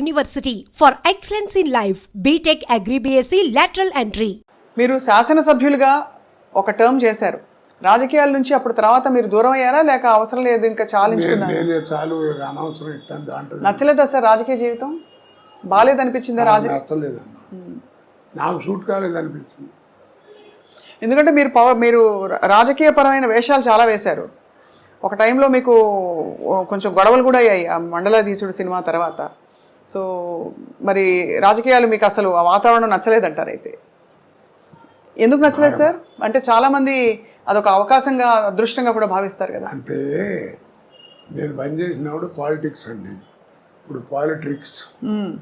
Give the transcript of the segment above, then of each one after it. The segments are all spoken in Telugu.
University for excellence in life. BTech Agri BSc lateral entry. మీరు శాసనసభ్యులుగా ఒక టర్మ్ చేశారు. రాజకీయాల నుంచి అప్పుడు తర్వాత మీరు దూరం అయ్యారా? లేక అవసరం లేదు ఇంకా నేను చాలించుకున్నారు? నచ్చలేదా సార్ రాజకీయ జీవితం? బాగాలేదనిపించిందా రాజ నచ్చలేదమ్మా నాకు సూట్ కాలేదనిపించింది. ఎందుకంటే మీరు పవర్ మీరు రా- రాజకీయపరమైన వేషాలు చాలా వేశారు. ఒక టైంలో మీకు కొంచెం గొడవలు కూడా అయ్యాయి ఆ మండలాధీశుడు సినిమా తర్వాత. సో మరి రాజకీయాలు మీకు అసలు ఆ వాతావరణం నచ్చలేదంటారు అయితే? ఎందుకు నచ్చలేదు సార్? అంటే చాలా మంది అదొక అవకాశంగా అదృష్టంగా కూడా భావిస్తారు కదా. అంటే నేను పనిచేసినప్పుడు పాలిటిక్స్ అండి. ఇప్పుడు పాలిట్రిక్స్ మ్మ్.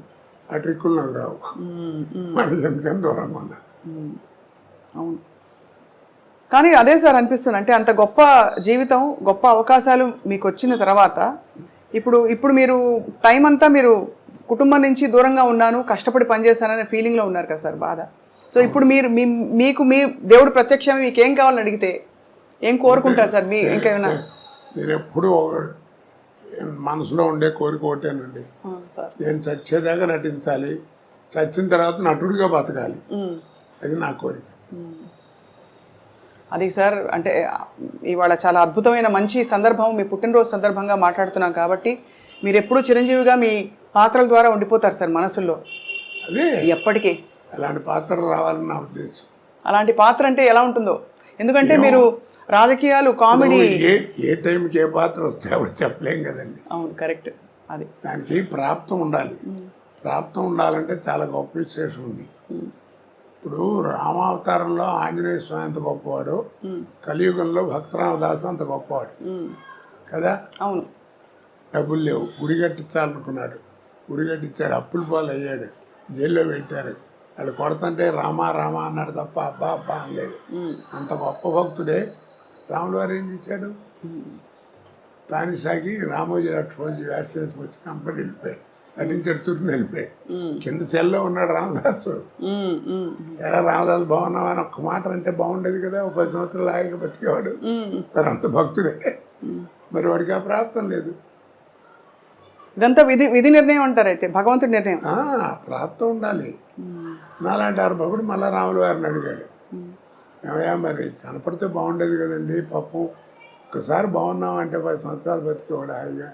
ఆ ట్రిక్కులు నాకు రావు. మనకి ఎందుకని దూరంగా ఉన్నా అవును. కానీ అదే సార్ అనిపిస్తుంది. అంటే అంత గొప్ప జీవితం గొప్ప అవకాశాలు మీకు వచ్చిన తర్వాత ఇప్పుడు ఇప్పుడు మీరు టైం అంతా మీరు కుటుంబం నుంచి దూరంగా ఉన్నాను కష్టపడి పనిచేశాననే ఫీలింగ్లో ఉన్నారు కదా సార్ బాధ. సో ఇప్పుడు మీరు మీ మీకు మీ దేవుడు ప్రత్యక్షమే మీకు ఏం కావాలని అడిగితే ఏం కోరుకుంటారు సార్ మీ ఇంకేమైనా నేను ఎప్పుడూ మనసులో ఉండే కోరిక ఒకటేనండి. నేను చచ్చేదాకా నటించాలి. చచ్చిన తర్వాత నటుడిగా బతకాలి. అది నా కోరిక. అది సార్ అంటే ఇవాళ చాలా అద్భుతమైన మంచి సందర్భం మీ పుట్టినరోజు సందర్భంగా మాట్లాడుతున్నాం కాబట్టి మీరు ఎప్పుడూ చిరంజీవిగా మీ పాత్రల ద్వారా ఉండిపోతారు సార్ మనసుల్లో. అదే. ఎప్పటికీ. అలాంటి పాత్ర రావాలని నా ఉద్దేశం అలాంటి పాత్ర అంటే ఎలా ఉంటుందో? ఎందుకంటే మీరు రాజకీయాలు కామెడీ ఏ ఏ టైంకి ఏ పాత్ర వస్తే అప్పుడు చెప్పలేం కదండి. అవును కరెక్ట్. అది. దానికి ప్రాప్తం ఉండాలి. ప్రాప్తం ఉండాలంటే చాలా గొప్ప విశేషం ఉంది. ఇప్పుడు రామావతారంలో ఆంజనేయ స్వామి అంత గొప్పవాడు కలియుగంలో భక్తరామదాసు అంత గొప్పవాడు. కదా? అవును. డబ్బులు లేవు. గుడి కట్టించాలనుకున్నాడు. గుడి కట్టించాడు. అప్పుల పాలు అయ్యాడు జైల్లో పెట్టారు. వాళ్ళు కొడతంటే రామా రామా అన్నాడు తప్ప అబ్బా అబ్బా అనలేదు. అంత గొప్ప భక్తుడే. రాములు వారు ఏం చేశాడు? తానిసాగి రామోజీ లక్ష్మణజీ వేషం వేసుకొచ్చి కంపెనీ వెళ్ళిపోయాడు తుర్ని వెళ్ళిపోయాడు ఉమ్. కింద సెల్లో ఉన్నాడు రామదాసు. ఎరా రామదాసు బాగున్నావా? అని ఒక్క మాట అంటే బాగుండేది కదా. ఒక పది సంవత్సరాలు ఆగి బతికేవాడు. మరి అంత భక్తుడే. మరి వాడికి ఆ ప్రాప్తం లేదు. ఇదంతా విధి విధి నిర్ణయం అంటారు అయితే భగవంతుడి నిర్ణయం. ఆ, ప్రాప్తం ఉండాలి. నాలాంటి ఆరు భక్తుడు మళ్ళా రాముల వారిని అడిగాడు. ఏమయ్యా మరి కనపడితే బాగుండేది కదండి పాపం. ఒకసారి బాగున్నాం అంటే పది సంవత్సరాలు బతికేవాడు హాయిగా.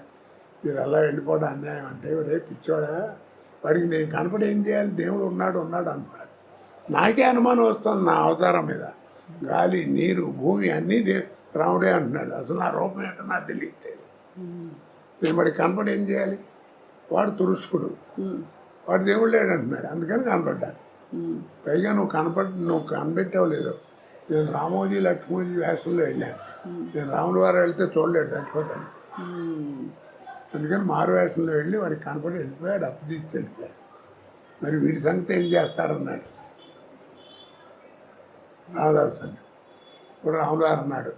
మీరు అలా వెళ్ళిపోవడం అన్యాయం అంటే రే పిచ్చోడా వాడికి నేను కనపడి ఏం చేయాలి? దేవుడు ఉన్నాడు ఉన్నాడు అంటున్నాడు నాకే అనుమానం వస్తుంది నా అవతారం మీద. గాలి నీరు భూమి అన్నీ దే రాముడే అంటున్నాడు. అసలు నా రూపం ఏంటో నాకు తెలియట్లేదు. నేను వాడికి కనపడి ఏం చేయాలి? వాడు తురుష్కుడు. వాడు దేవుడు లేడు అంటున్నాడు. అందుకని కనపడ్డాను. పైగా నువ్వు కనపడ్ నువ్వు కనిపెట్టావు లేదు. నేను రామోజీ లక్ష్మోజీ వేషంలో వెళ్ళాను. నేను రాముల వారు వెళ్తే చూడలేడు చచ్చిపోతాను. అందుకని మారు వేషంలో వెళ్ళి వాడికి కనపడి వెళ్ళిపోయాడు అప్పు తీసి వెళ్ళిపోయాడు. మరి వీడి సంగతి ఏం చేస్తారన్నాడు? రామదాస్ అని ఇప్పుడు రాముల వారు అన్నాడు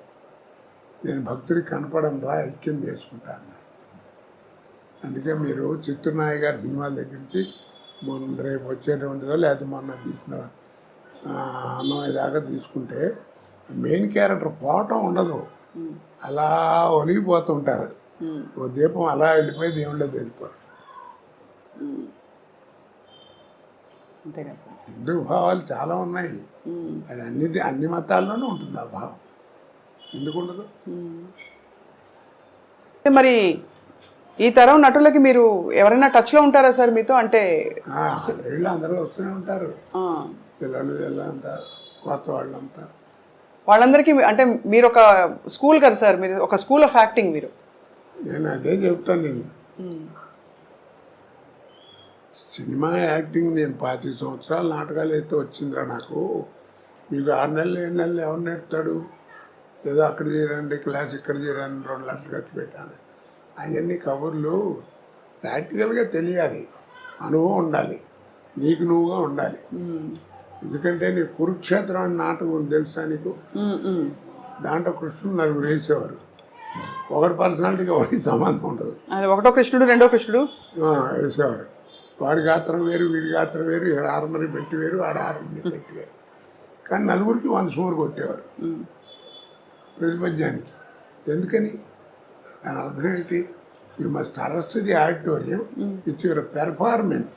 నేను భక్తుడికి కనపడను రా ఐక్యం చేసుకుంటా అన్నాడు. అందుకే మీరు చిత్తూరు నాయ గారి సినిమాల దగ్గర నుంచి మొన్న రేపు వచ్చేటువంటిదో లేకపోతే మొన్న తీసిన అన్నమయ్య దాకా తీసుకుంటే మెయిన్ క్యారెక్టర్ పోవటం ఉండదు. అలా ఒలిగిపోతుంటారు. ఓ దీపం అలా వెళ్ళిపోయి దేవుళ్ళో సార్. హిందూ భావాలు చాలా ఉన్నాయి. అది అన్ని అన్ని మతాల్లోనూ ఉంటుంది ఆ భావం. ఎందుకు ఉండదు? మరి ఈ తరం నటులకి మీరు ఎవరైనా టచ్లో ఉంటారా సార్ మీతో? అంటే వీళ్ళు అందరూ వస్తూనే ఉంటారు. పిల్లలు వీళ్ళంతా కొత్త వాళ్ళంతా. వాళ్ళందరికీ అంటే మీరు ఒక స్కూల్ కదా సార్ మీరు ఒక స్కూల్ ఆఫ్ యాక్టింగ్ మీరు. నేను అదే చెప్తాను నేను. సినిమా యాక్టింగ్ నేను పాతి సంవత్సరాలు నాటకాలు అయితే వచ్చిందిరా నాకు. మీకు ఆరు నెలలు ఏడు నెలలు ఎవరు నేర్పుతాడు? ఏదో అక్కడ చేరండి క్లాస్ ఇక్కడ చేరండి రెండు లక్షలు ఖర్చు పెట్టాను అవన్నీ కబుర్లు ప్రాక్టికల్గా తెలియాలి. అనుభవం ఉండాలి. నీకు నువ్వుగా ఉండాలి. ఎందుకంటే నీ కురుక్షేత్రం అనే నాటకం తెలుసా నీకు. దాంట్లో కృష్ణుడు నలుగురు వేసేవారు. ఒకటి పర్సనాలిటీకి ఒకటి సంబంధం ఉండదు. ఒకటో కృష్ణుడు రెండో కృష్ణుడు? వేసేవారు. వాడి గాత్రం వేరు వీడి గాత్రం వేరు ఈడ ఆర్మరీ పెట్టి వేరు ఆడ ఆర్మరీ పెట్టి వేరు. కానీ నలుగురికి వన్ సూర్ కొట్టేవారు. ప్రతిపద్యానికి. ఎందుకని? దాని అర్థం ఏంటి? You must arrest the auditorium with your performance.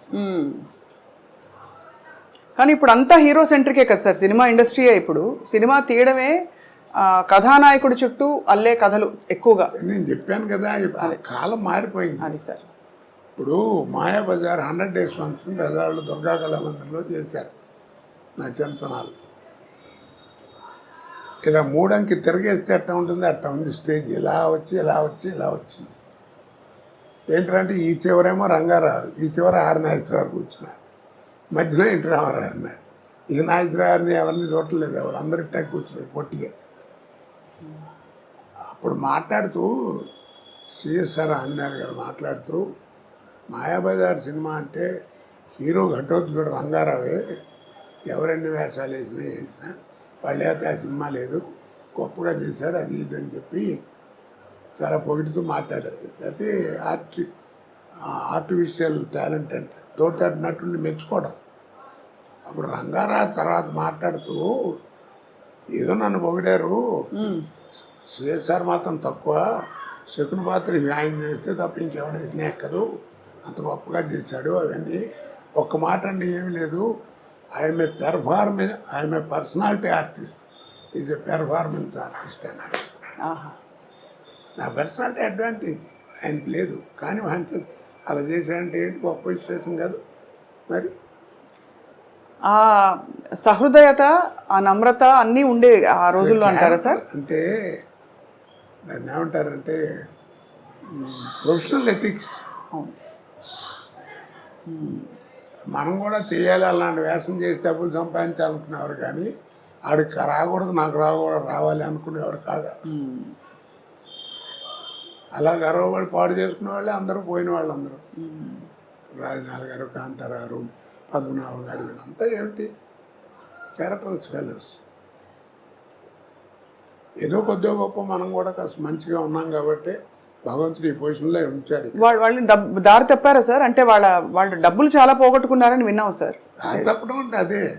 కానీ ఇప్పుడు అంతా హీరో సెంట్రికే కదా సార్. సినిమా ఇండస్ట్రీయే ఇప్పుడు. సినిమా తీయడమే కథానాయకుడి చుట్టూ అల్లే కథలు ఎక్కువగా. నేను చెప్పాను కదా కాలం మారిపోయింది. అది సార్. ఇప్పుడు Maya Bazar hundred days function బజార్లో దుర్గా కళామందిరంలో చేశారు. నా చింతనాలు ఇలా మూడంకి తిరిగేస్తే ఎట్లా ఉంటుంది అట్లా ఉంది స్టేజ్. ఇలా వచ్చి ఇలా వచ్చి ఇలా వచ్చింది. ఏంటంటే ఈ చివరేమో రంగారావు ఈ చివర ఆరు నాగేశ్వరరావు కూర్చున్నారు. మధ్యలో ఇంటి రామారావు ఈ నాగేశ్వరరావుని ఎవరిని చూడలేదు ఎవరు అందరి ఇట్టా కూర్చున్నారు పొట్టిగా. అప్పుడు మాట్లాడుతూ సిఎస్ఆర్ ఆంజనేయులు గారు మాట్లాడుతూ మాయాబజార్ సినిమా అంటే హీరో ఘటోత్కచుడు రంగారావే ఎవరెన్ని వేషాలు వేసినా వేసినా అయితే ఆ సినిమా లేదు గొప్పగా చేశాడు అది ఇది అని చెప్పి చాలా పొగిడుతూ మాట్లాడేది అది ఆర్టి ఆర్టిఫిషియల్ టాలెంట్ అంటే తోట నటుని మెచ్చుకోవడం. అప్పుడు రంగారావు తర్వాత మాట్లాడుతూ ఏదో నన్ను పొగిడారు సిఎస్ఆర్ మాత్రం తక్కువ. శకుని పాత్ర ఆయన చేస్తే తప్ప ఇంకెవడ వేసినా ఎక్కదు అంత గొప్పగా చేశాడు అవన్నీ. ఒక్క మాట అండి ఏమీ లేదు. I'm a performance I'm a personality artist is a performance artist అన్నాడు. ఆహా. నా పర్సనాలిటీ అడ్వాంటేజ్ ఆయనకి లేదు. కానీ మంచి అలా చేశాడంటే ఏంటి? గొప్ప విశేషం కాదు. మరి? ఆ సహృదయత ఆ నమ్రత అన్నీ ఉండే ఆ రోజుల్లో అంటారా సార్? అంటే దాన్ని ఏమంటారంటే ప్రొఫెషనల్ ఎథిక్స్. మనం కూడా చేయాలి అలాంటి వేషం చేసి డబ్బులు సంపాదించాలనుకునేవారు కానీ ఆడికి రాకూడదు నాకు రాకూడదు రావాలి అనుకునేవారు కాదు. అలా గర్వపడి పాడు చేసుకునే వాళ్ళే అందరూ పోయిన వాళ్ళు అందరూ. రాజనాథ్ గారు కాంతారావు గారు పద్మనాభం గారు వీళ్ళంతా ఏమిటి? Characters fellows. ఏదో కొద్దిగా గొప్ప మనం కూడా కాస్త మంచిగా ఉన్నాం కాబట్టి భగవంతుడు ఈ పొజిషన్లో ఉంచాడు వాళ్ళు వాళ్ళని డబ్బు దారి తప్పారా సార్? అంటే వాళ్ళ వాళ్ళు డబ్బులు చాలా పోగొట్టుకున్నారని విన్నాం సార్. దారి తప్పడం అంటే అదే.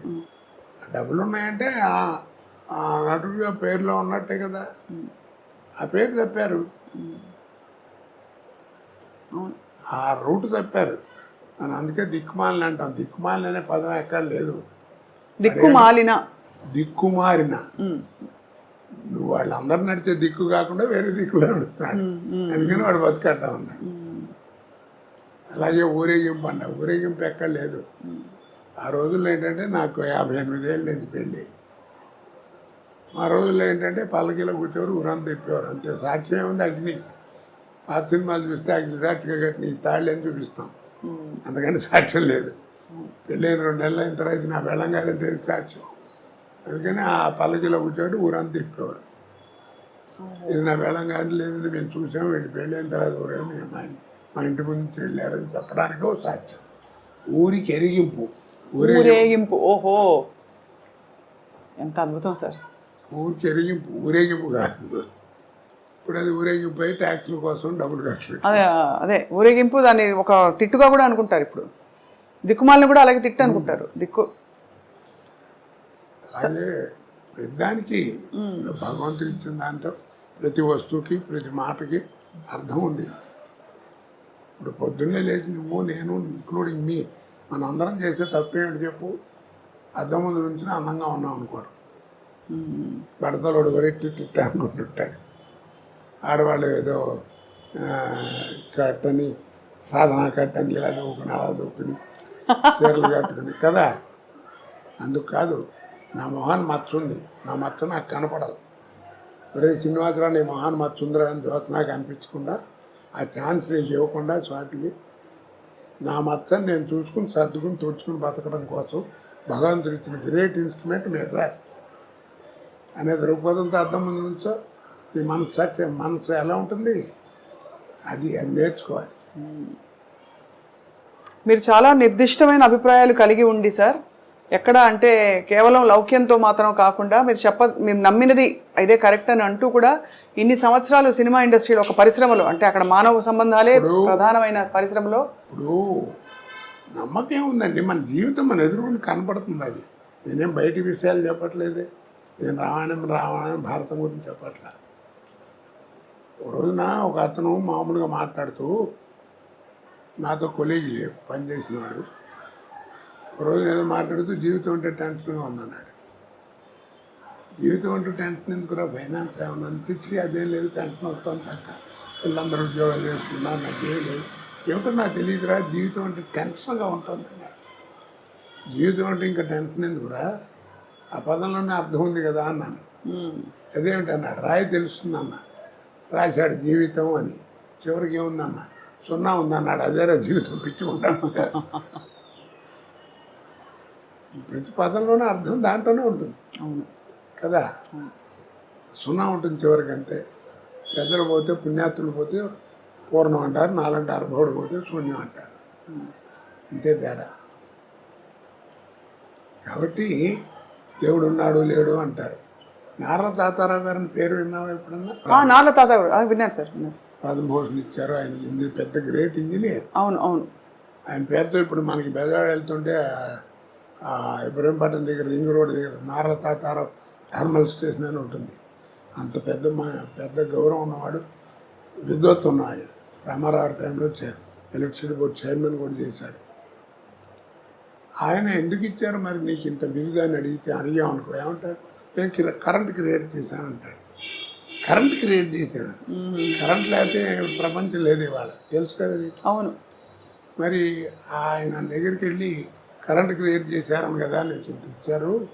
డబ్బులు ఉన్నాయంటే ఆ- నటుడిగా పేరులో ఉన్నట్టే కదా. ఆ పేరు తప్పారు. అవును. ఆ రూట్ తప్పారు. మనం అందుకే దిక్కుమాలిన అంటాం. దిక్కుమాలిన అనే పదం ఎక్కడ లేదు. దిక్కు మాలిన దిక్కుమారిన. నువ్వు వాళ్ళందరూ నడిచే దిక్కు కాకుండా వేరే దిక్కులో నడుస్తున్నాడు. అందుకని వాడు బతికట్టా ఉంది అలాగే ఊరేగింపు అంట ఊరేగింపు ఎక్కడ లేదు. ఆ రోజుల్లో ఏంటంటే నాకు యాభై ఎనిమిది ఏళ్ళు లేదు పెళ్ళి. ఆ రోజుల్లో ఏంటంటే పల్లకిలో కూర్చోరు ఊరంతా తిప్పేవారు అంతే. సాక్ష్యం ఏముంది అగ్ని. పాత సినిమాలు చూస్తే అగ్ని సాక్షిగా కట్టిన ఈ తాళ్ళు అని చూపిస్తాం. అందుకని సాక్ష్యం లేదు. పెళ్ళైన రెండు నెలలు అయిన తర్వాత నా వెళ్ళం కాదంటే సాక్ష్యం? అందుకని ఆ పల్లకిలో కూర్చోబెట్టి ఊరంతా తిప్పేవారు ఇది నా వెళ్ళం కానీ లేదని మేము చూసాము వీళ్ళు పెళ్ళైన తర్వాత ఊరేమో మేము మా ఇంటి ముందు నుంచి వెళ్ళారని చెప్పడానికి ఒక సాక్ష్యం ఊరికి ఎరిగింపు ఊరే ఊరేగింపు ఓహో! ఎంత అద్భుతం సార్. ఊరికి ఎరిగింపు ఊరేగింపు కాదు. ఇప్పుడు అది ఊరేగింపు అయి ట్యాక్సుల కోసం డబ్బులు ఖర్చు అదే అదే ఊరేగింపు దాన్ని ఒక తిట్టుగా కూడా అనుకుంటారు ఇప్పుడు. దిక్కుమాలిని కూడా అలాగే తిట్టు అనుకుంటారు. దిక్కు అలాగే ప్రతిదానికి భగవంతుడు ఇచ్చిన దాంట్లో ప్రతి వస్తువుకి ప్రతి మాటకి అర్థం ఉంది. ఇప్పుడు పొద్దున్నే లేచి నువ్వు నేను ఇంక్లూడింగ్ మీ మనం అందరం చేసే తప్పేంటి చెప్పు? అద్దం ముందు నుంచి అందంగా ఉన్నాం అనుకోరు బడతలోడు వరెట్టి తిట్ట అనుకుంటుంటాడు ఆడవాళ్ళు ఏదో కట్టని సాధన కట్టని ఇలా దూకుని అలా దూకుని చీరలు కట్టుకుని కదా? అందుకు కాదు. నా మొహాన్ని మచ్చుంది నా మచ్చ నాకు కనపడదు. ఒరే శ్రీనివాసరావు నీ మొహాన్ని మచ్చుందిరా అని దోశ నాకు అనిపించకుండా ఆ ఛాన్స్ నీకు ఇవ్వకుండా స్వాతికి నా మచ్చని నేను చూసుకుని సర్దుకుని తుడుచుకుని బతకడం కోసం భగవంతుడు ఇచ్చిన గ్రేట్ ఇన్స్ట్రుమెంట్ మీరు అనే దృక్పథంతో అర్థం ముందు నుంచో నీ మనసు సత్యం మనసు ఎలా ఉంటుంది? అది అది నేర్చుకోవాలి. మీరు చాలా నిర్దిష్టమైన అభిప్రాయాలు కలిగి ఉండి సార్. ఎక్కడ అంటే కేవలం లౌక్యంతో మాత్రం కాకుండా మీరు చెప్ప మీరు నమ్మినది ఇదే కరెక్ట్ అని అంటూ కూడా ఇన్ని సంవత్సరాలు సినిమా ఇండస్ట్రీలో ఒక పరిశ్రమలో అంటే అక్కడ మానవ సంబంధాలే ప్రధానమైన పరిశ్రమలో. ఇప్పుడు నమ్మకం ఉందండి. మన జీవితం మన ఎదురుకుండా కనపడుతుంది అది. నేనేం బయట విషయాలు చెప్పట్లేదే. నేను రామాయణం రామాయణం భారతం గురించి చెప్పట్లా. ఒక రోజున ఒక అతను మామూలుగా మాట్లాడుతూ నాతో కొలీగ్ లేవు పనిచేసినవాడు రోజు ఏదో మాట్లాడుతూ జీవితం అంటే టెన్షన్గా ఉందన్నాడు జీవితం అంటూ టెన్షన్ ఎందుకురా? ఫైనాన్స్ ఏమన్నా అనిపించి అదేం లేదు టెన్షన్ వస్తాను తక్క పిల్లలందరూ ఉద్యోగాలు చేసుకున్నారు నాకేం లేదు. ఏమిటో నాకు తెలియదురా జీవితం అంటే టెన్షన్గా ఉంటుంది అన్నాడు. జీవితం అంటే ఇంకా టెన్షన్ ఎందుకురా? ఆ పదంలోనే అర్థం ఉంది కదా అన్నాను. అదేమిటి అన్నాడు? రాయి తెలుస్తుంది అన్న. రాశాడు జీవితం అని. చివరికి ఏముందన్న సున్నా ఉందన్నాడు అదేరా జీవితం? పిచ్చి ఉంటాను ప్రతి పదంలోనే అర్థం దాంట్లోనే ఉంటుంది. అవును. కదా? సున్నా ఉంటుంది చివరికి అంతే. పెద్దలు పోతే పుణ్యాతులు పోతే పూర్ణం అంటారు నాలంటారు బౌడు పోతే శూన్యం అంటారు. అంతే తేడా. కాబట్టి దేవుడు ఉన్నాడు లేడు అంటారు. నారా తాతారావు గారిని పేరు విన్నావా ఎప్పుడన్నా? ఆ, నాన్న తాత గారు. ఆ, విన్నారు సార్ పద్మభూషణ్ ఇచ్చారు ఆయన ఇంజనీర్ పెద్ద గ్రేట్ ఇంజనీర్. అవును అవును. ఆయన పేరుతో ఇప్పుడు మనకి బెజవాడ వెళ్తుంటే ఇబ్రహీంపట్నం దగ్గర రింగ్ రోడ్ దగ్గర నారల తాతారావు థర్మల్ స్టేషన్ అని ఉంటుంది. అంత పెద్ద మా- పెద్ద గౌరవం ఉన్నవాడు విద్వత్ ఉన్నాయి రామారావు టైంలో ఎలక్ట్రిసిటీ బోర్డు చైర్మన్ కూడా చేశాడు. ఆయన ఎందుకు ఇచ్చారు మరి నీకు ఇంత బిరుదు అని అడిగితే అడిగామనుకో ఏమంటారు? నేను కిర- కరెంట్ క్రియేట్ చేశాను అంటాడు. కరెంట్ క్రియేట్ చేశాను కరెంట్ లేకపోతే ప్రపంచం లేదు ఇవాళ. తెలుసు కదా అవును. మరి ఆయన దగ్గరికి వెళ్ళి కరెంట్ క్రియేట్ చేశారని కదా ఇంత ఇచ్చారు.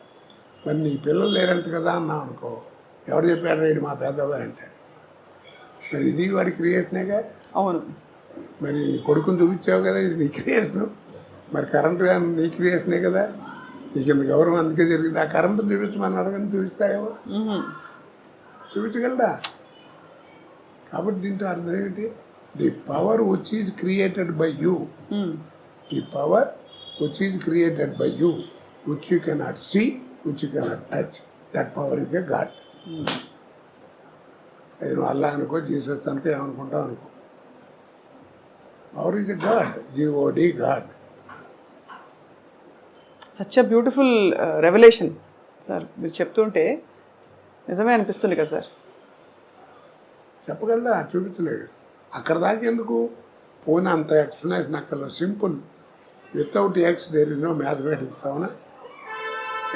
మరి నీ పిల్లలు లేరంట కదా అన్నాం అనుకో. ఎవరు చెప్పాడు రేడు మా పెద్దబాయ్ అంటాడు. మరి ఇది వాడి క్రియేషనేగా? అవును. మరి నీ కొడుకుని చూపించావు కదా ఇది నీ క్రియేషన్. మరి కరెంట్ కానీ నీ క్రియేషనే కదా. నీకు ఇంత గౌరవం అందుకే జరిగింది? ఆ కరెంట్ చూపించమని అడగని చూపిస్తాడేమో. చూపించగలడా? కాబట్టి దీంట్లో అర్థం ఏంటి? The power which is created by you the power which is created by you, which you cannot see, which you cannot touch, that power is a God. అది నువ్వు అల్లా అనుకో జీసస్ అనుకో ఏమనుకుంటావు అనుకో. Power is a God G O D God such a beautiful revolution sir మీరు చెప్తుంటే నిజమే అనిపిస్తుంది కదా సార్ చెప్పగలడా? చూపించలేడు. అక్కడ దాకా ఎందుకు? పోయిన అంత ఎక్స్ప్లెనేషన్ అక్కడ simple without X there is no mathematics అవునా?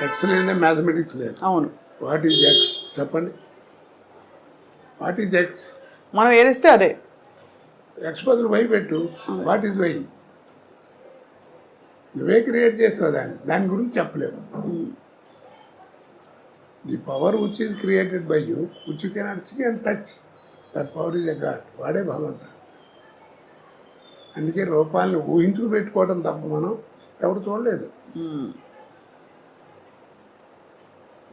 ఎక్స్ లేదే మ్యాథమెటిక్స్ లేదు. అవును. వాట్ ఈజ్ ఎక్స్ చెప్పండి. వాట్ ఈజ్ ఎక్స్ మనం ఏడిస్తే అదే. ఎక్స్ బదులు వై పెట్టు. వాట్ ఈజ్ వై నువ్వే క్రియేట్ చేసావు దాన్ని. దాని గురించి చెప్పలేవు. The power which is created by you which you cannot see and touch that power is a God వాడే భగవంతుడు. అందుకే రూపాలను ఊహించుకు పెట్టుకోవడం తప్ప మనం ఎవరు చూడలేదు.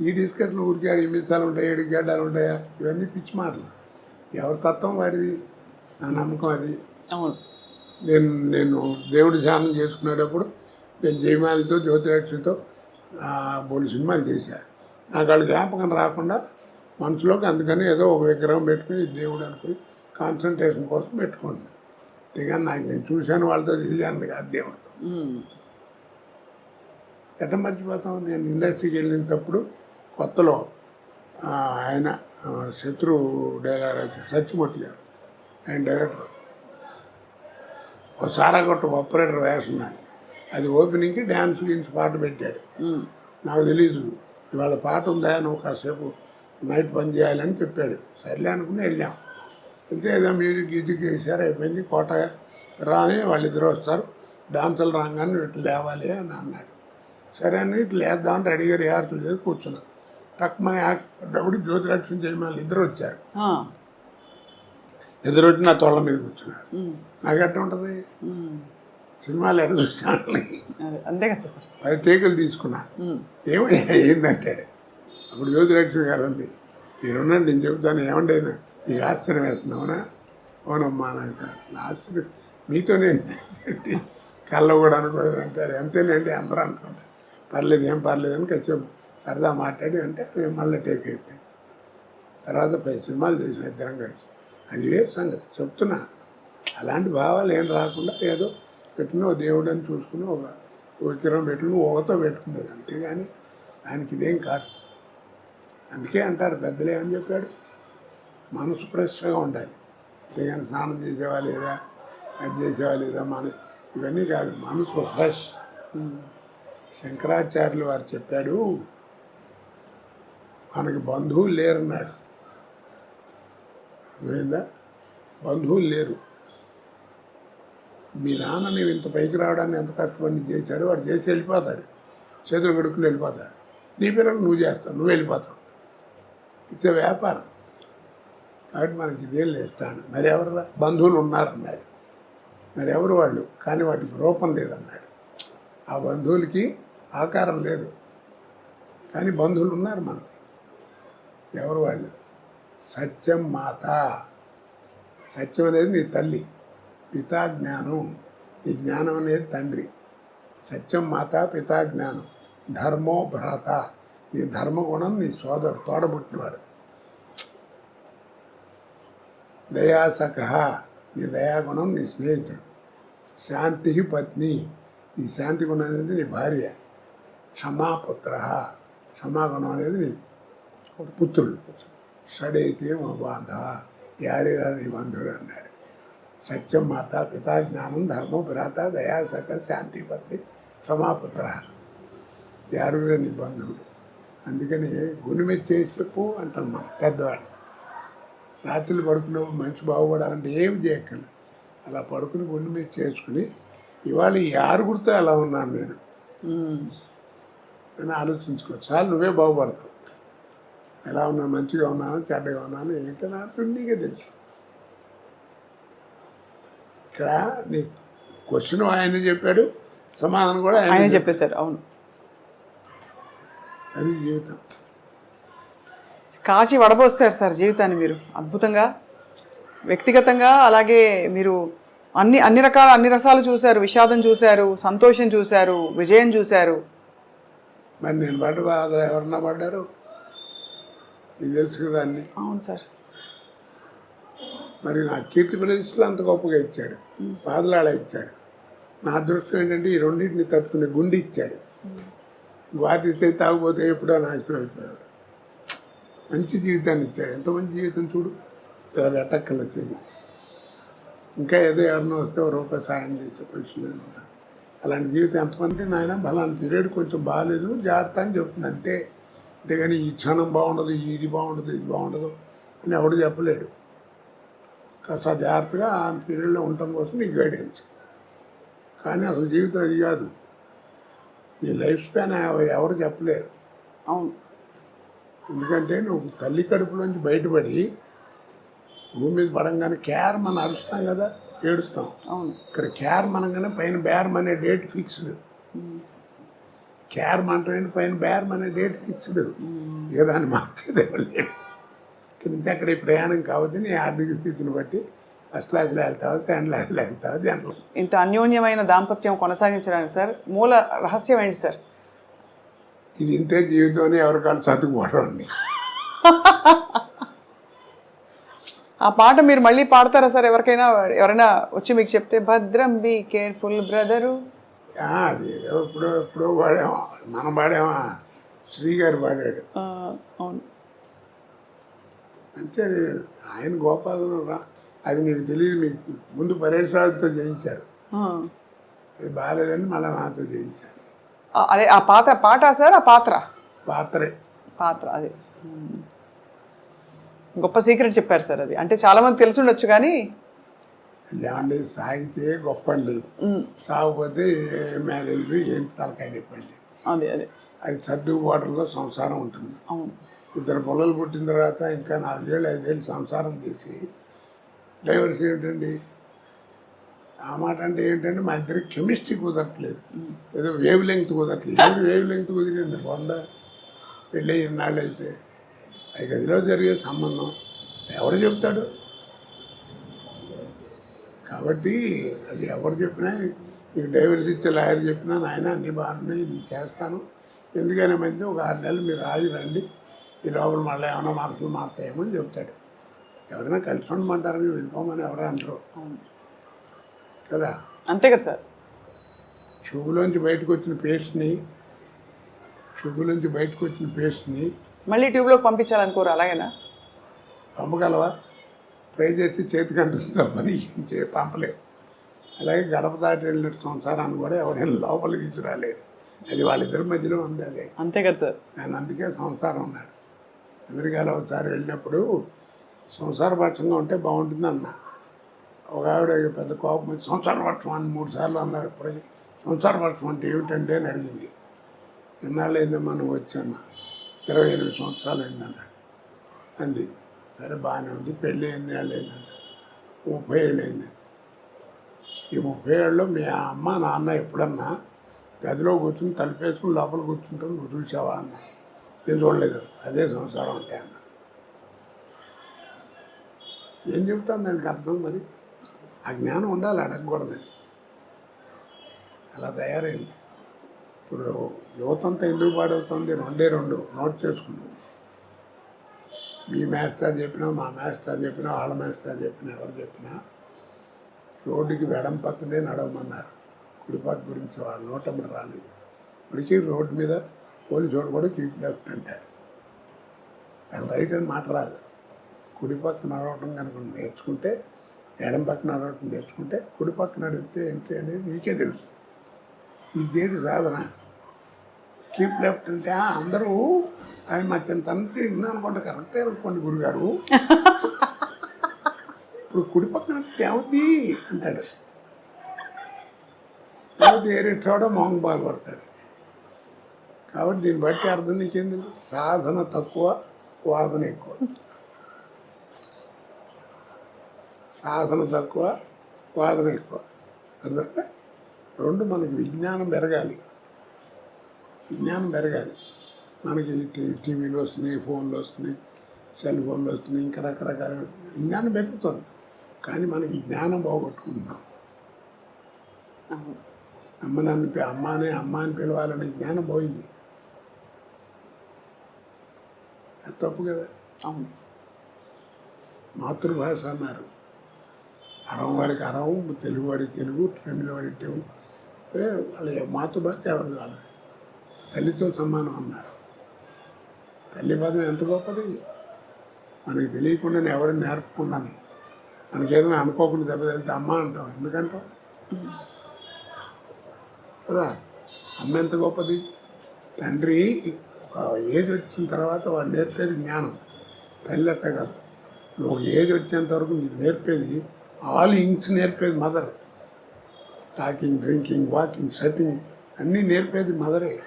ఈ డిస్కట్లు ఊరికే ఆడు ఎమ్మిసాలు ఉంటాయి ఏడు గడ్డాలు ఉంటాయా ఇవన్నీ పిచ్చి మాటలు. ఎవరి తత్వం వాడిది? నా నమ్మకం అది. నేను నేను దేవుడి ధ్యానం చేసుకునేటప్పుడు నేను జయమాలితో జ్యోతిలక్ష్మితో బోలు సినిమాలు చేశా. నాకు వాళ్ళ జ్ఞాపకం రాకుండా మనసులోకి అందుకని ఏదో ఒక విగ్రహం పెట్టుకుని దేవుడు అనుకుని కాన్సన్ట్రేషన్ కోసం పెట్టుకోండి అంతేగాని నాకు నేను చూశాను వాళ్ళతో తిరిగాను కాదు దేవుడితో. ఎట్ట మర్చిపోతాం? నేను ఇండస్ట్రీకి వెళ్ళినప్పుడు కొత్తలో ఆయన శత్రు డైరెక్టర్ సత్యమూర్తి గారు ఆయన డైరెక్టర్. ఓ సారాగొట్ట ఆపరేటర్ వేషం నాది అది ఓపెనింగ్కి డ్యాన్స్ గురించి పాట పెట్టాడు. నాకు తెలీదు. ఇవాళ పాట ఉందా? నువ్వు కాసేపు నైట్ పని చేయాలని చెప్పాడు. సర్లే అనుకుని వెళ్ళాం. వెళ్తే ఏదో మ్యూజిక్ గీజిక్ వేసారు అయిపోయింది కోట రాని వాళ్ళిద్దరు వస్తారు. డాన్సులు రాగానే ఇట్లా లేవాలి అని అన్నాడు. సరే అని ఇట్లా లేద్దామని రెడీగా రిహార్సల్ చేసి కూర్చున్నాం తక్కువని యాక్టప్పుడు జ్యోతిలక్ష్మి చేయమని ఇద్దరు వచ్చారు. ఇద్దరు వచ్చి నా తోళ్ళ మీద కూర్చున్నారు. నాకు ఎట్ట ఉంటుంది. సినిమాలు ఎక్కడ చూసాను అంతే కదా పది టేకులు తీసుకున్నా. ఏమయ్యా ఏందంటాడు? అప్పుడు జ్యోతిలక్ష్మి గారు అంది మీరున్నాడు నేను చెబుతాను ఏమండి అయినా నీకు ఆశ్చర్యం వేస్తున్నావునా? అవునమ్మా నాకు అసలు ఆశ్చర్యం మీతో నేను కళ్ళ కూడా అనుకోలేదు అంటే అది అంతేనండి అందరూ అనుకుంటారు పర్లేదు ఏం పర్లేదు అని కాసేపు సరదా మాట్లాడి అంటే మేము మళ్ళీ టేక్ అయిపోయాం తర్వాత పది సినిమాలు చేసిన ఇద్దరం కలిసి. అది వేరు సంగతి. చెప్తున్నా అలాంటి భావాలు ఏం రాకుండా ఏదో పెట్టిన దేవుడు అని చూసుకుని ఒక విగ్రహం పెట్టుకుని ఒకతో పెట్టుకునేది అంతేగాని దానికి ఇదేం కాదు. అందుకే అంటారు పెద్దలు ఏమని చెప్పాడు? మనసు ఫ్రెష్గా ఉండాలి. అంతేగాని స్నానం చేసేవా లేదా? అది చేసేవా లేదా? మన ఇవన్నీ కాదు మనసు ఫ్రెష్. శంకరాచార్యులు వారు చెప్పాడు మనకి బంధువులు లేరన్నాడు. అర్థమైందా? బంధువులు లేరు. మీ నాన్న నీవు ఇంత పైకి రావడానికి ఎంత కష్టపడి చేశాడు? వాడు చేసి వెళ్ళిపోతాడు. చేతులు కడుక్కుని వెళ్ళిపోతాడు. నీ పిల్లలు నువ్వు చేస్తావు నువ్వు వెళ్ళిపోతావు. ఇట్స్ వ్యాపారం. కాబట్టి మనకి ఇదేం లేస్తాను మరి ఎవరు బంధువులు ఉన్నారన్నాడు. మరి ఎవరు వాళ్ళు? కానీ వాటికి రూపం లేదన్నాడు. ఆ బంధువులకి ఆకారం లేదు. కానీ బంధువులు ఉన్నారు మనకి. ఎవరు వాళ్ళు? సత్యం మాత. సత్యం అనేది నీ తల్లి. పితా జ్ఞానం. నీ జ్ఞానం అనేది తండ్రి. సత్యం మాత పితా జ్ఞానం. ధర్మో భ్రాత. నీ ధర్మగుణం నీ సోదరుడు తోడబుట్టినవాడు. దయాసఖ నీ దయాగుణం నీ స్నేహితుడు. శాంతి పత్ని. నీ శాంతి గుణం అనేది నీ భార్య. క్షమాపుత్ర. క్షమాగుణం అనేది నీ పుత్రుడు. షడైతే మా బాంధవ యారేరా నీ బంధువుడు అన్నాడు. సత్యం మాత పితా జ్ఞానం ధర్మం భ్రాత దయాసఖ శాంతి పత్ని క్షమాపుత్ర. యారురా నీ బంధువుడు. అందుకని గుణమెచ్చి చెప్పు అంటాం మనం పెద్దవాళ్ళు. రాత్రులు పడుకున్నప్పుడు మనిషి బాగుపడాలంటే ఏం చేయక్కర్లేదు అలా పడుకుని గుండె మీద చేసుకుని ఇవాళ ఈ ఆరుగురితో ఎలా ఉన్నాను నేను? అని ఆలోచించుకో. చాలు నువ్వే బాగుపడతావు. ఎలా ఉన్నాను మంచిగా ఉన్నాను చెడ్డగా ఉన్నాను ఏంటో నాకు నీకే తెలుసు. ఇక్కడ నీ క్వశ్చన్ ఆయన చెప్పాడు సమాధానం కూడా ఆయన. చెప్పేశారు అవును. అది జీవితం. కాచి వడబోస్తారు సార్ జీవితాన్ని మీరు. అద్భుతంగా. వ్యక్తిగతంగా అలాగే మీరు అన్ని అన్ని రకాల అన్ని రసాలు చూశారు. విషాదం చూశారు. సంతోషం చూశారు. విజయం చూశారు. మరి నేను పడ్డ బాధలు ఎవరన్నా పడ్డారు? నీకు తెలుసు కదా అన్నీ. అవును సార్. మరి నా కీర్తి ప్రదేశ్లో అంత గొప్పగా ఇచ్చాడు. బాధలాడ ఇచ్చాడు. నా అదృష్టం ఏంటంటే ఈ రెండింటిని తట్టుకునే గుండె ఇచ్చాడు. వాటి తాగిపోతే ఎప్పుడో నాశనం అయిపోయాడు మంచి జీవితాన్ని ఇచ్చాడు. ఎంత మంచి జీవితం చూడు. ఎవరు అటక్కల చేయి. ఇంకా ఏదో ఎవరినో వస్తే ఒక రూపాయి సాయం చేసే పరిస్థితులు అలాంటి జీవితం ఎంతమంది నాయన బలాన్ని పీరియడ్ కొంచెం బాగాలేదు. జాగ్రత్త అని చెప్తుంది. అంతే. అంతేగాని ఈ క్షణం బాగుండదు ఇది బాగుండదు ఇది బాగుండదు అని ఎవడు చెప్పలేడు. కాస్త జాగ్రత్తగా ఆ పీరియడ్లో ఉండటం కోసం నీ గైడెన్స్ కానీ అసలు జీవితం అది కాదు. నీ లైఫ్ స్పాన్ ఎవరు చెప్పలేరు. అవును. ఎందుకంటే నువ్వు తల్లి కడుపులోంచి బయటపడి భూమి మీద పడంగానే కేర్ మనం అరుస్తాం కదా ఏడుస్తాం. ఇక్కడ కేర్ మనగానే పైన బేరం అనే డేట్ ఫిక్స్డ్. కేర్ మంటమైన పైన బేరం అనే డేట్ ఫిక్స్డ్. ఇక దాన్ని మార్చేది లేరు ఇక్కడ నుంచి అక్కడ ప్రయాణం కావద్దు నీ ఆర్థిక స్థితిని బట్టి ఫస్ట్ క్లాస్లో వెళ్తావా సెకండ్ క్లాస్లో వెళ్తావా ఇంత అన్యోన్యమైన దాంపత్యం కొనసాగించడానికి సార్ మూల రహస్యం ఏంటి సార్? ఇది ఇంతే జీవితం అని ఎవరికాళ్ళు చదువుకోవడం ఆ పాట మీరు మళ్ళీ పాడతారా సార్? ఎవరికైనా ఎవరైనా వచ్చి మీకు చెప్తే భద్రం బీ కేర్ఫుల్ బ్రదరు అది ఎప్పుడో ఎప్పుడో పాడాము మనం పాడామా? శ్రీ గారు పాడాడు. అవును. అంతే ఆయన గోపాలను రా అది మీకు తెలియదు మీకు ముందు పరేష్ రాజుతో చేయించారు. అది బాగాలేదని మళ్ళీ నాతో చేయించారు అదే ఆ పాత్ర పాట సార్ ఆ పాత్ర? పాత్రే. పాత్ర అదే. గొప్ప సీక్రెట్ చెప్పారు సార్ అది. అంటే చాలా మంది తెలిసి ఉండొచ్చు కానీ ఏమండి సాగితే గొప్ప. సాగపోతే ఏ మ్యారేజ్ ఏంటి తలకాయ చెప్పండి అదే అదే. అది సర్దుబాటులో సంసారం ఉంటుంది. అవును. ఇద్దరు పిల్లలు పుట్టిన తర్వాత ఇంకా నాలుగేళ్ళు ఐదేళ్ళు సంసారం చేసి డైవర్స్ ఏమిటండి? ఆ మాట అంటే ఏంటంటే మా ఇద్దరికి కెమిస్ట్రీ కుదరట్లేదు. ఏదో వేవ్ లెంగ్త్ కుదరట్లేదు. ఏది వేవ్ లెంగ్త్ కుదిరింది? వంద పెళ్ళి అయితే అది గదిలో జరిగే సంబంధం ఎవరు చెప్తాడు? కాబట్టి అది ఎవరు చెప్పినా నీకు డైవర్స్ ఇచ్చే లాయర్ చెప్పినా నాయన అన్ని బాగున్నాయి నేను చేస్తాను. ఎందుకైనా మంది ఒక ఆరు నెలలు మీరు ఆగి రండి. ఈ లోపల మళ్ళీ ఏమైనా మార్పులు మారుతాయేమో అని చెప్తాడు. ఎవరైనా కలిసి ఉండమంటారని వెళ్ళిపోమని ఎవరు అంటారు? కదా? అంతే కదా సార్. ట్యూబ్లోంచి బయటకు వచ్చిన పేస్ట్ని ట్యూబ్లోంచి బయటకు వచ్చిన పేస్ట్ని మళ్ళీ ట్యూబ్లోకి పంపించాలనుకోరు అలాగేనా? పంపగలవా? ట్రై చేసి చేతికి అంటుస్తాం పని చే పంపలేవు అలాగే గడప దాటి వెళ్ళిన సంసారాన్ని కూడా ఎవరైనా లోపలికి తీసుకురాలేడు అది వాళ్ళిద్దరి మధ్యలో ఉంది అదే. అంతే కదా సార్. నేను అందుకే సంసారం ఉన్నాడు అమెరికాలో ఒకసారి వెళ్ళినప్పుడు సంసారపక్షంగా ఉంటే బాగుంటుంది అన్న ఒక ఆవిడ పెద్ద కోపం సంసార వర్షం అని మూడు సార్లు అన్నారు. ఇప్పటికి సంసారపక్షం అంటే ఏమిటంటే అని అడిగింది. ఎన్నాళ్ళు అయిందమ్మా నువ్వు వచ్చాన్న ఇరవై ఎనిమిది సంవత్సరాలు అయిందన్నాడు అంది. సరే బాగానే ఉంది. పెళ్ళి ఎన్ని ఏళ్ళు అయిందన్నాడు ముప్పై ఏళ్ళు అయింది ఈ ముప్పై ఏళ్ళలో మీ అమ్మ నాన్న ఎప్పుడన్నా గదిలో కూర్చుని తలుపేసుకుని లోపల కూర్చుంటాం నువ్వు చూసావా అన్న. నేను చూడలేదు. అదే సంసారం అంటే అన్న. ఏం చెప్తాను దానికి అర్థం మరి? ఆ జ్ఞానం ఉండాలి అడగకూడదని అలా తయారైంది. ఇప్పుడు యువతంతా ఎందుకు పాడవుతుంది? రెండే రెండు. నోట్ చేసుకున్నాం మీ మాస్టర్ చెప్పినా మా మాస్టర్ చెప్పినా వాళ్ళ మాస్టర్ చెప్పినా ఎవరు చెప్పినా రోడ్డుకి వెడం పక్కనే నడవమన్నారు. కుడిపక్క గురించి వాళ్ళు నోటమ్మడి రాలేదు. ఇప్పటికీ రోడ్డు మీద పోలీసు వాడు కూడా చీఫ్ లెఫ్ట్ అంటాడు. అది రైట్ అని మాట రాదు. కుడి పక్క నడవటం కనుక నేర్చుకుంటే ఎడం పక్కన నడవటం నేర్చుకుంటే కుడి పక్కన అడిగితే ఏంటి అనేది నీకే తెలుసు. ఇది చేయడు సాధన. కీప్ లెఫ్ట్ అంటే "ఆ, అందరూ ఆయన మా చిన్న తండ్రి విన్నా అనుకుంటే కరెక్టే అనుకోండి గురుగారు. ఇప్పుడు కుడి పక్కన నడిస్తే ఏమవుద్ది అంటాడు. కాబట్టి ఏరే చోట మొహం బాగా కాబట్టి దీన్ని బట్టి అర్థం నీకేంది సాధన తక్కువ వాదన ఎక్కువ. సాధన తక్కువ వాదన ఎక్కువ. అర్థమైందా? రెండు మనకి విజ్ఞానం పెరగాలి. విజ్ఞానం పెరగాలి. మనకి టీవీలు వస్తున్నాయి ఫోన్లు వస్తున్నాయి సెల్ ఫోన్లు వస్తున్నాయి ఇంకా రకరకాల విజ్ఞానం పెరుగుతుంది. కానీ మనకి జ్ఞానం పోగొట్టుకుంటున్నాం. అమ్మ నన్ను అమ్మ అని అమ్మ అని పిలవాలనే జ్ఞానం పోయింది. అది తప్పు కదా? అవును. మాతృభాష అన్నారు. అరం వాడికి తెలుగువాడికి తెలుగు వాడికి తెలుగు తమిళ. వాడి వాళ్ళ మాతృభాష ఎవరు కాలేదు. తల్లితో సమానం అన్నారు. తల్లి పదం ఎంత గొప్పది? మనకి తెలియకుండానే ఎవరు నేర్పకుండానే. మనకి ఏదైనా అనుకోకుండా దెబ్బతిలితే అమ్మ అంటాం. ఎందుకంటాం? కదా? అమ్మ ఎంత గొప్పది? తండ్రి ఒక ఏజ్ వచ్చిన తర్వాత వాడు నేర్పేది జ్ఞానం. తల్లి అట్ట కాదు. నువ్వు ఒక ఏజ్ వచ్చేంత వరకు నీకు నేర్పేది all ఇంగ్స్ నేర్పేది mother. Talking drinking walking sitting అన్నీ నేర్పేది మదరే.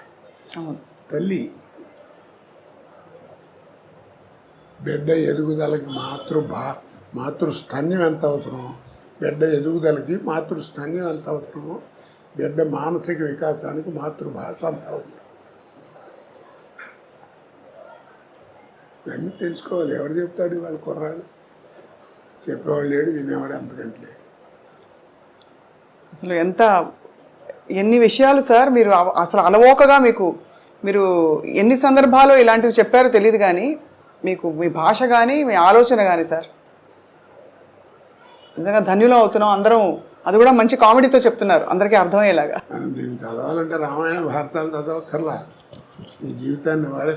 తల్లి బిడ్డ ఎదుగుదలకి మాతృభా మాతృస్తన్యం ఎంత అవసరమో బిడ్డ ఎదుగుదలకి మాతృస్తన్యం ఎంత అవసరమో బిడ్డ మానసిక వికాసానికి మాతృభాష అంత అవసరం? ఇవన్నీ తెలుసుకోవాలి. ఎవరు చెప్తాడు వాళ్ళ కుర్రాడు? చెప్పేవాడు లేడు వినేవాడు అంతకంటే లేడు అసలు ఎంత ఎన్ని విషయాలు సార్ మీరు అసలు అలవోకగా మీకు మీరు ఎన్ని సందర్భాల్లో ఇలాంటివి చెప్పారో తెలియదు కానీ మీకు మీ భాష కానీ మీ ఆలోచన కానీ సార్. నిజంగా ధన్యులం అవుతున్నాం అందరం. అది కూడా మంచి కామెడీతో చెప్తున్నారు. అందరికీ అర్థమయ్యేలాగా. దీన్ని చదవాలంటే రామాయణ భారతాలు చదవక్కర్లా. నీ జీవితాన్ని వాడే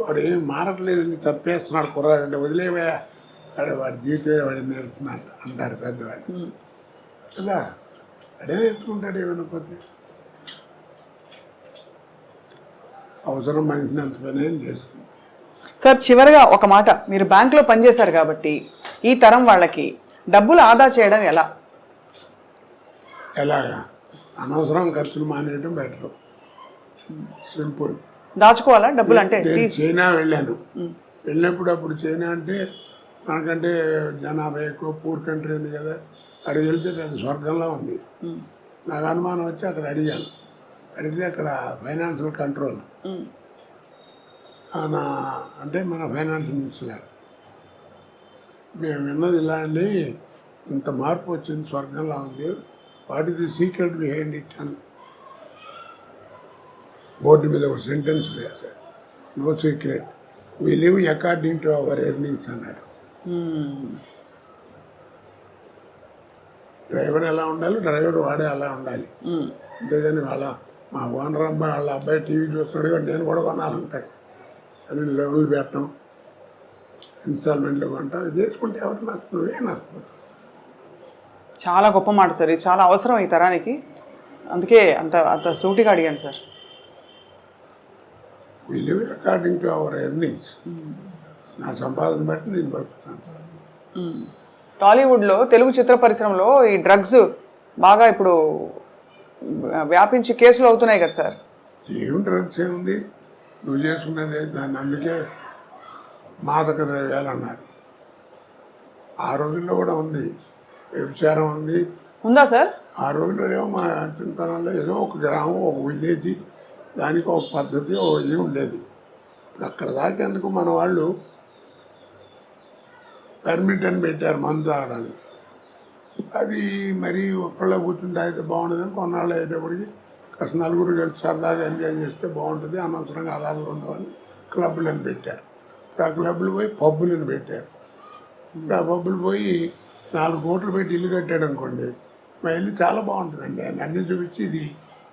వాడు ఏం మారట్లేదు నీ చంపేస్తున్నాడు కుర్రాడు అంటే వదిలేవా వాడు వాడి జీవితమే వాడి నేర్పుతున్నాడు? అంటారు పెద్దవాళ్ళు. కదా అడే నేర్చుకుంటాడు ఏమనుకోతే అవసరం మనిషిని అంత పని ఏం చేస్తుంది? సార్ చివరిగా ఒక మాట. మీరు బ్యాంకులో పనిచేశారు కాబట్టి ఈ తరం వాళ్ళకి డబ్బులు ఆదా చేయడం ఎలా? ఎలాగా? అనవసరం ఖర్చులు మానేయడం బెటర్. సింపుల్. దాచుకోవాలా డబ్బులు అంటే? చైనా వెళ్ళాను. వెళ్ళినప్పుడు అప్పుడు చైనా అంటే మనకంటే జనాభా ఎక్కువ పూర్ కంట్రీ ఉంది కదా అక్కడికి వెళ్తే పెద్ద స్వర్గంలో ఉంది. నాకు అనుమానం వచ్చి అక్కడ అడిగాను. అడిగితే అక్కడ ఫైనాన్షియల్ కంట్రోల్. నా అంటే మన ఫైనాన్స్ మినిస్టర్ మేము విన్నది ఇలా అండి ఇంత మార్పు వచ్చింది స్వర్గంలో ఉంది. What is the secret behind it అని. బోర్డు మీద ఒక సెంటెన్స్ వేశారు no secret we live according to our earnings అన్నాడు. డ్రైవర్ ఎలా ఉండాలి? డ్రైవర్ వాడే అలా ఉండాలి. అంతేగాని వాళ్ళ మా ఓనర్ అబ్బాయి వాళ్ళ అబ్బాయి టీవీ చూస్తున్నాడు కాబట్టి నేను కూడా కొనాలంటాడు అని లోన్లు పెట్టడం ఇన్స్టాల్మెంట్లో కొంటావు చేసుకుంటే ఎవరు నష్టం? నువ్వే నష్టపోతావు చాలా గొప్ప మాట సార్. ఇది చాలా అవసరం ఈ తరానికి. అందుకే అంత అంత సూటిగా అడిగాను sir. We live according to our earnings నా సంపాదన బట్టి నేను బతుకుతాను. టాలీవుడ్లో తెలుగు చిత్ర పరిశ్రమలో ఈ డ్రగ్స్ బాగా ఇప్పుడు వ్యాపించి కేసులు అవుతున్నాయి కదా సార్. ఏం డ్రగ్స్ ఏముంది? నువ్వు చేసుకునేది దాన్ని అందుకే మాదక ద్రవ్యాలు అన్నారు. ఆ రోజుల్లో కూడా ఉంది. వ్యభిచారం ఉంది. ఉందా సార్? ఆ రోజుల్లో ఏమో మా చింతనంలో ఏదో ఒక గ్రామం ఒక విలేజ్ దానికి ఒక పద్ధతి ఒక ఇది ఉండేది. ఇప్పుడు అక్కడ దాకేందుకు మన వాళ్ళు పర్మిట్ అని పెట్టారు మందు తాగడానికి. అది మరి ఒక్కళ్ళ కూర్చుంటే అయితే బాగుండదని కొన్నాళ్ళు అయ్యేటప్పటికి కాస్త నలుగురు కలిసి సరదాగా ఎంజాయ్ చేస్తే బాగుంటుంది అనవసరంగా అలాగే ఉండవని క్లబ్లను పెట్టారు. ఇప్పుడు ఆ క్లబ్లు పోయి పబ్బులను పెట్టారు. ఇప్పుడు ఆ పబ్బులు పోయి నాలుగు కోట్లు పెట్టి ఇల్లు కట్టాడు అనుకోండి మా ఇల్లు చాలా బాగుంటుందండి. ఆయన అన్ని చూపించి ఇది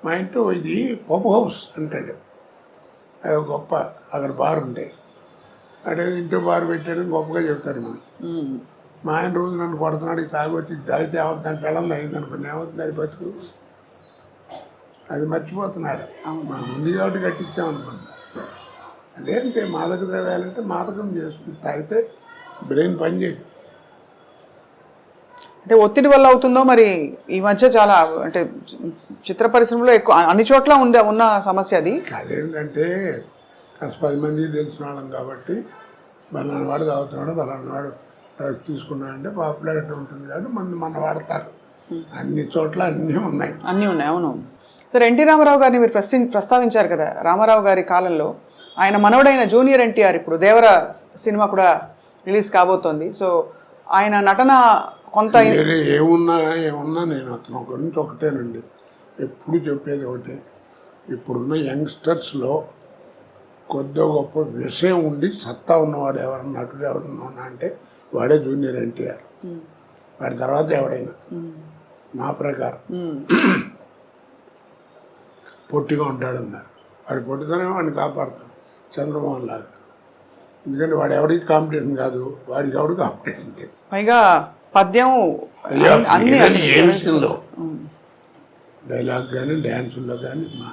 మా ఇంట్లో ఇది పబ్ హౌస్ అంటాడు. అది గొప్ప అక్కడ బార్ ఉండేది అదే ఇంట్లో బార్ పెట్టాడని గొప్పగా చెప్తారు మనకి. మా ఆయన రోజు నన్ను కొడుతున్నాడు ఇది తాగి వచ్చి తాగితే ఏమవుతుందని పెళ్ళం అయింది అనుకోండి ఏమవుతుంది అది బతుకు? అది మర్చిపోతున్నారు. మా ముందు కాబట్టి కట్టించామనుకున్నారు అదేంటే మాదక ద్రవ్యాలంటే మాదకం చేసుకుని తాగితే బ్రెయిన్ పనిచేయదు అంటే ఒత్తిడి వల్ల అవుతుందో మరి ఈ మధ్య చాలా అంటే చిత్ర పరిశ్రమలో ఎక్కువ అన్ని చోట్ల ఉంది ఉన్న సమస్య అది? అదేంటంటే కాస్త పది మంది తెలిసిన వాళ్ళం కాబట్టి బలానా వాడు తాగుతున్నాడు బలానా వాడు డ్రగ్స్ తీసుకున్నాడంటే పాపులారిటీ ఉంటుంది కాబట్టి మంది మన వాడతారు. అన్ని చోట్ల అన్నీ ఉన్నాయి. అన్నీ ఉన్నాయి అవును. సార్ ఎన్టీ రామారావు గారిని మీరు ప్రశ్న ప్రస్తావించారు కదా రామారావు గారి కాలంలో. ఆయన మనవడైన జూనియర్ ఎన్టీఆర్ ఇప్పుడు దేవర సినిమా కూడా రిలీజ్ కాబోతోంది. సో ఆయన నటన కొంత ఏమున్నా ఏమున్నా నేను అతను గురించి ఒకటేనండి. ఎప్పుడు చెప్పేది ఒకటే. ఇప్పుడున్న యంగ్స్టర్స్లో కొద్దిగా గొప్ప విషయం ఉండి సత్తా ఉన్నవాడు ఎవరన్నా నటుడు ఎవరన్నా ఉన్నా అంటే వాడే జూనియర్ ఎన్టీఆర్. వాడి తర్వాత ఎవడైనా. నా ప్రకారం. పొట్టిగా ఉంటాడు అన్నారు. వాడి పొట్టితనం వాడిని కాపాడుతాం చంద్రమోహన్ లాగా. ఎందుకంటే వాడు ఎవరికి కాంపిటీషన్ కాదు వాడికి ఎవడు కాంపిటీషన్ లేదు. పైగా పద్యం ఏ విషయంలో డైలాగ్ కానీ డ్యాన్సుల్లో కానీ మా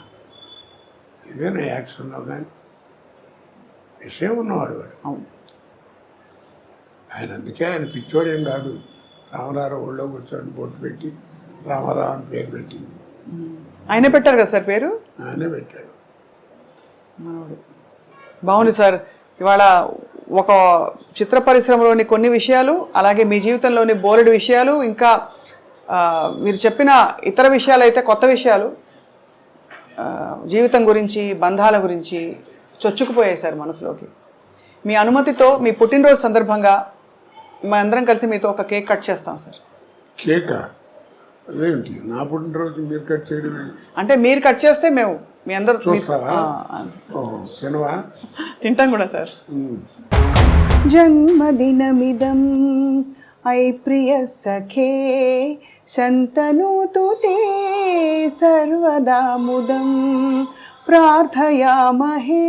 ఏదైనా యాక్షన్లో కానీ విషయం ఉన్నవాడు వాడు. ఆయన అందుకే ఆయన పిచ్చోడు ఏం కాదు. రామారావు ఒళ్ళో కూర్చొని బొట్టు పెట్టి రామారావు అని పేరు పెట్టింది. ఆయనే పెట్టారు కదా సార్ పేరు? ఆయనే పెట్టాడు. బాగుంది సార్. ఇవాళ ఒక చిత్ర పరిశ్రమలోని కొన్ని విషయాలు అలాగే మీ జీవితంలోని బోలెడు విషయాలు ఇంకా మీరు చెప్పిన ఇతర విషయాలు అయితే కొత్త విషయాలు. జీవితం గురించి బంధాల గురించి చొచ్చుకుపోయేశారు మనసులోకి. మీ అనుమతితో మీ పుట్టినరోజు సందర్భంగా మేమందరం కలిసి మీతో ఒక కేక్ కట్ చేస్తాం సార్. కేకా? అదేంటి? నా పుట్టినరోజు మీరు కట్ చేయడం అంటే మీరు కట్ చేస్తే మేము మీ అందరూ తినవా? తింటాం కూడా సార్. జన్మదినమిదం ఐ ప్రియ సఖే శంతనూతు తే సర్వదా ముదం. प्रार्थयामहे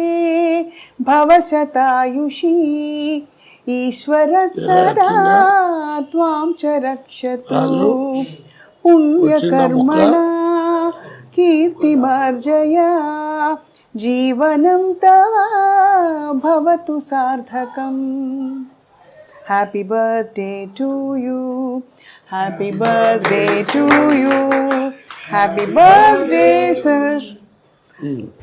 भवशतायुषी ईश्वर सदा त्वां च रक्षतु। पुण्यकर्मणा कीर्तिमार्जया। जीवनं तव भवतु सार्थकम्। Happy birthday to you happy birthday to you happy birthday sir hum.